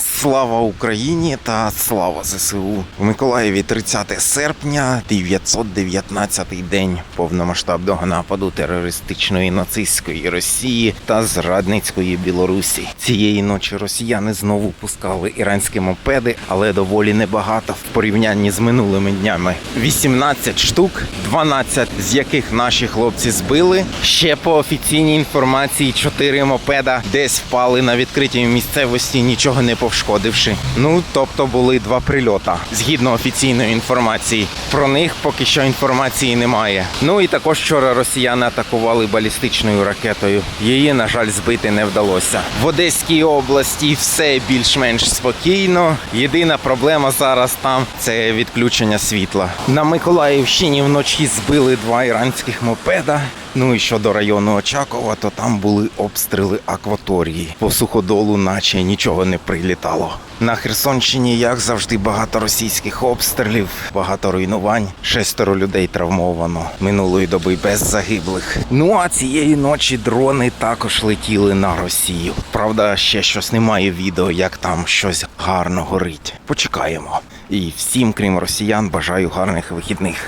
Yes. Слава Україні та слава ЗСУ. У Миколаєві 30 серпня, 919 день повномасштабного нападу терористичної нацистської Росії та зрадницької Білорусі. Цієї ночі росіяни знову пускали іранські мопеди, але доволі небагато в порівнянні з минулими днями. 18 штук, 12 з яких наші хлопці збили. Ще по офіційній інформації 4 мопеда десь впали на відкритій місцевості, нічого не повшкодивши. Ну тобто були два прильота згідно офіційної інформації. Про них поки що інформації немає. Ну і також вчора росіяни атакували балістичною ракетою. Її, на жаль, збити не вдалося. В Одеській області все більш-менш спокійно. Єдина проблема зараз там це відключення світла. На Миколаївщині вночі збили два іранських мопеда. Ну і щодо району Очакова, то там були обстріли акваторії. По суходолу, наче нічого не прилітало. На Херсонщині, як завжди, багато російських обстрілів, багато руйнувань. Шестеро людей травмовано минулої доби без загиблих. Ну а цієї ночі дрони також летіли на Росію. Правда, ще щось немає відео, як там щось гарно горить. Почекаємо. І всім, крім росіян, бажаю гарних вихідних.